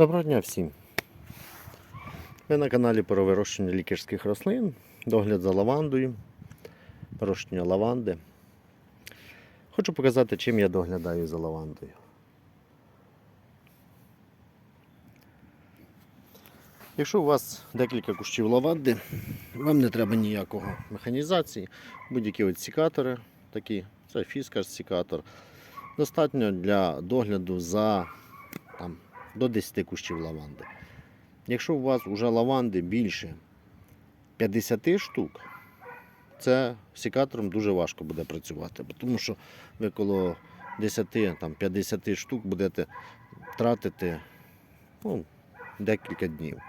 Доброго дня всім. Ви на каналі про вирощення лікарських рослин, догляд за лавандою, вирощення лаванди. Хочу показати, чим я доглядаю за лавандою. Якщо у вас декілька кущів лаванди, вам не треба ніякого механізації, будь-які от сікатори, такі, це фіскар сікатор. Достатньо для догляду за там, до 10 кущів лаванди. Якщо у вас вже лаванди більше 50 штук, це сікатором дуже важко буде працювати, тому що ви коло 10-50 штук будете тратити ну, декілька днів.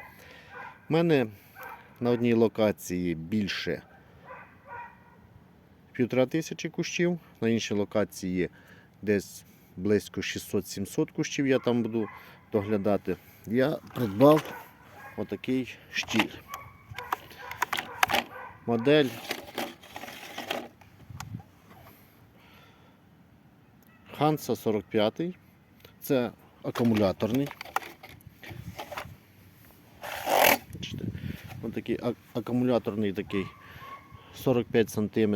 У мене на одній локації більше півтора тисячі кущів, на іншій локації десь близько 600-700 кущів я там буду доглядати. Я придбав отакий штіль. Модель Hansa 45. Це акумуляторний. Отакий ак- акумуляторний такий 45 см.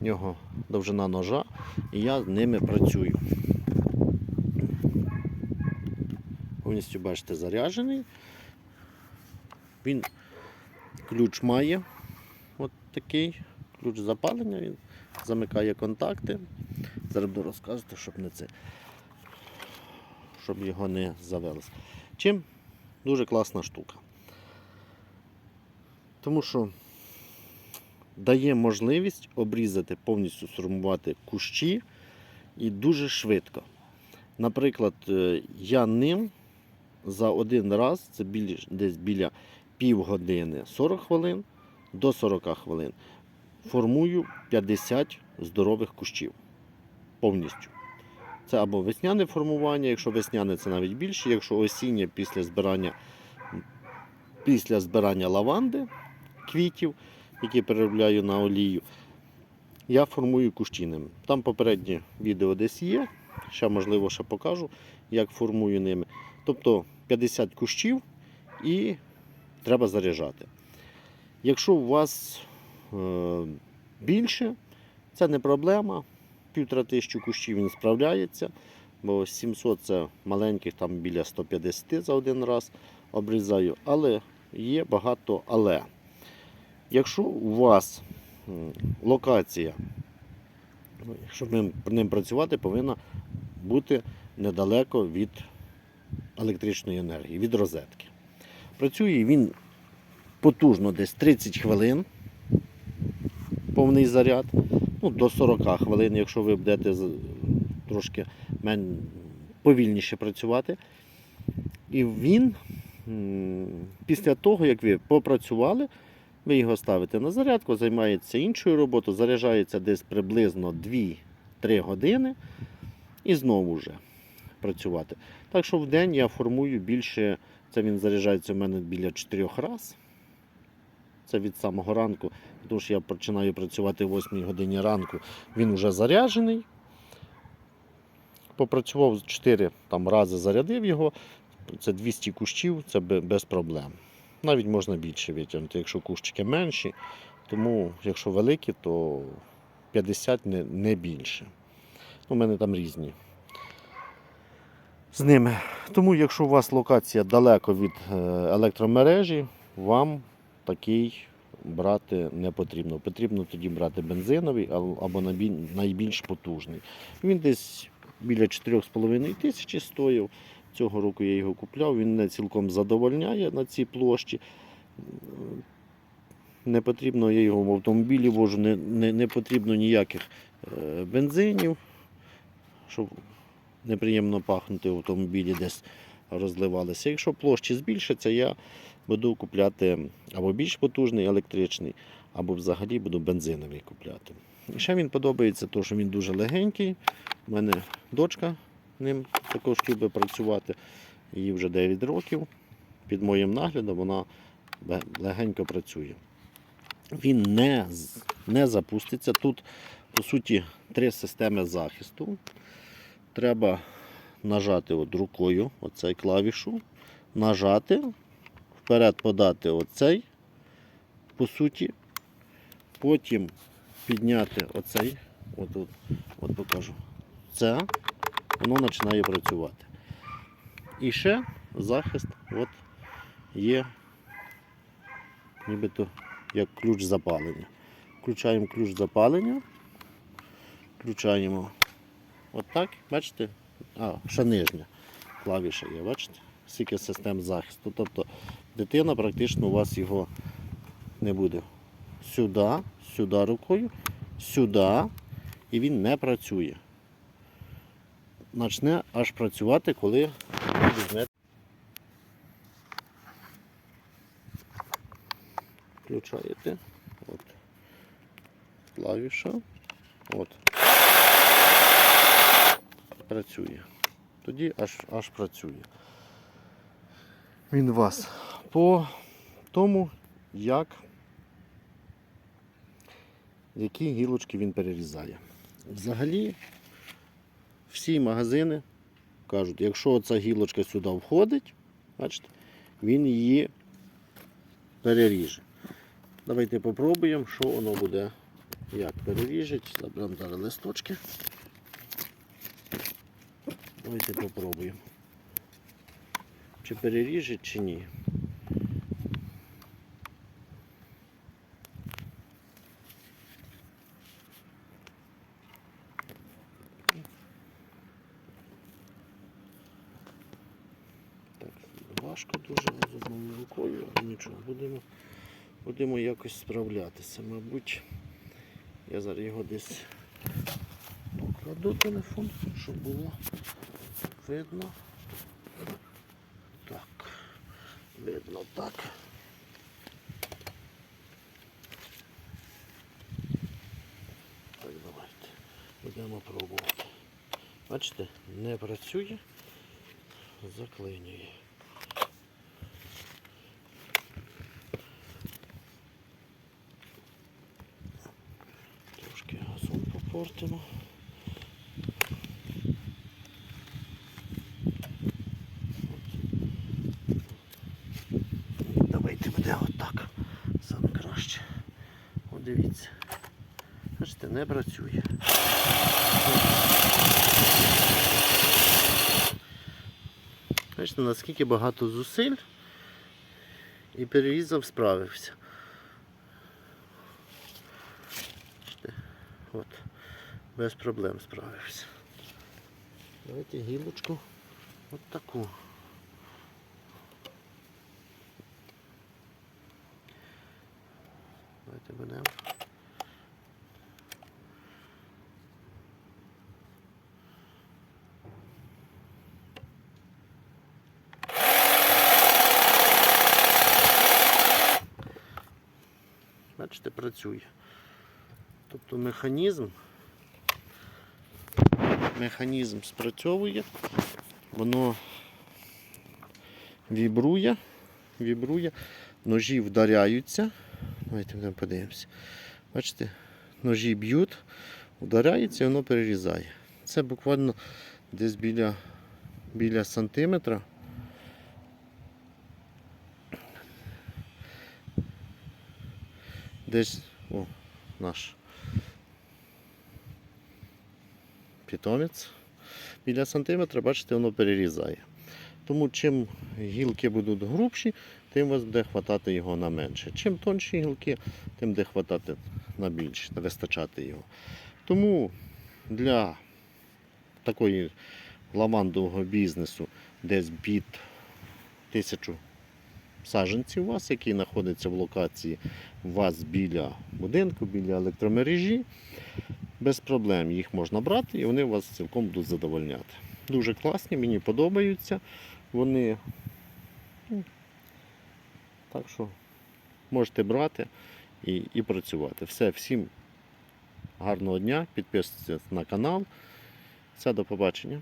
В нього довжина ножа, і я з ними працюю. Повністю бачите, заряджений. Він ключ має от такий ключ запалення, він замикає контакти. Зараз буду розказувати, щоб не це, щоб його не завелось. Чим дуже класна штука. Тому що дає можливість обрізати, повністю сформувати кущі і дуже швидко. Наприклад, е, я ним за один раз, це біля, десь біля півгодини 40 хвилин до 40 хвилин, формую 50 здорових кущів повністю. Це або весняне формування, якщо весняне, це навіть більше, якщо осіннє після збирання, після збирання лаванди, квітів, які переробляю на олію, я формую кущі ними. Там попереднє відео десь є, ще можливо ще покажу, як формую ними. Тобто 50 кущів і треба заряджати. Якщо у вас е, більше, це не проблема. Півтора тисячі кущів він справляється, бо 700 це маленьких, там біля 150 за один раз обрізаю. Але є багато але. Якщо у вас локація, ну, щоб ним, ним працювати, повинна бути недалеко від електричної енергії, від розетки. Працює він потужно десь 30 хвилин, повний заряд, ну, до 40 хвилин, якщо ви будете трошки повільніше працювати. І він після того, як ви попрацювали, ви його ставите на зарядку, займається іншою роботою, заряджається десь приблизно 2-3 години і знову вже працювати. Так що в день я формую більше, це він заряджається у мене біля 4 разів. Це від самого ранку, тому що я починаю працювати о 8 годині ранку, він вже заряджений. Попрацював 4 там, рази, зарядив його. Це 200 кущів, це без проблем. Навіть можна більше витягнути, якщо кущики менші. Тому, якщо великі, то 50 не, не більше. У мене там різні з ними. Тому, якщо у вас локація далеко від е, електромережі, вам такий брати не потрібно. Потрібно тоді брати бензиновий або найбільш потужний. Він десь біля 4,5 тисячі стоїв. Цього року я його купляв, він не цілком задовольняє на цій площі. Не потрібно, я його в автомобілі вожу, не, не, не потрібно ніяких е, бензинів, щоб неприємно пахнути в автомобілі десь розливалися. Якщо площі збільшаться, я буду купляти або більш потужний електричний, або взагалі буду бензиновий купляти. І ще він подобається, тому що він дуже легенький. У мене дочка ним також любить працювати. Їй вже 9 років. Під моїм наглядом вона легенько працює. Він не, не запуститься. Тут, по суті, три системи захисту. Треба нажати от рукою оцей клавішу, нажати, вперед подати оцей, по суті, потім підняти оцей, от, от, от покажу, це, воно починає працювати. І ще захист от, є нібито як ключ запалення. Включаємо ключ запалення, включаємо отак, бачите? А, ще нижня клавіша є, бачите? Скільки систем захисту. Тобто дитина практично у вас його не буде. Сюди, сюди рукою, сюди, і він не працює. Начне аж працювати, коли візьмете. Включаєте. От. Клавіша. От. Працює. Тоді аж, аж працює. Він вас по тому, як які гілочки він перерізає. Взагалі, всі магазини кажуть, якщо ця гілочка сюди входить, бачите, він її переріже. Давайте попробуємо, що воно буде, як переріжить. Заберемо зараз листочки. Давайте попробуємо. Чи переріже, чи ні. Так, важко дуже з одною рукою, але нічого, будемо, будемо якось справлятися. Мабуть, я зараз його десь покладу телефон, щоб було видно. Так, видно так. Так, давайте. Будемо пробувати. Бачите, не працює, заклинює. Трошки газон попортимо. Давайте буде отак. Саме краще. О, дивіться. Бачите, не працює. Бачите, наскільки багато зусиль і перерізав справився. От, без проблем справився. Давайте гілочку от таку. Будемо. Бачите, працює. Тобто механізм, механізм спрацьовує, воно вібрує, вібрує, ножі вдаряються. Давайте будемо подивимося. Бачите, ножі б'ють, вдаряється і воно перерізає. Це буквально десь біля, біля сантиметра. Десь о, наш питомець. Біля сантиметра, бачите, воно перерізає. Тому чим гілки будуть грубші, тим вас буде хватати його на менше. Чим тонші гілки, тим буде хватати на більше, вистачати його. Тому для такої лавандового бізнесу десь від тисячу саджанців у вас, які знаходяться в локації у вас біля будинку, біля електромережі. Без проблем їх можна брати і вони вас цілком будуть задовольняти. Дуже класні, мені подобаються. Вони ну, так що можете брати і, і працювати. Все, всім гарного дня, підписуйтесь на канал. Все, до побачення.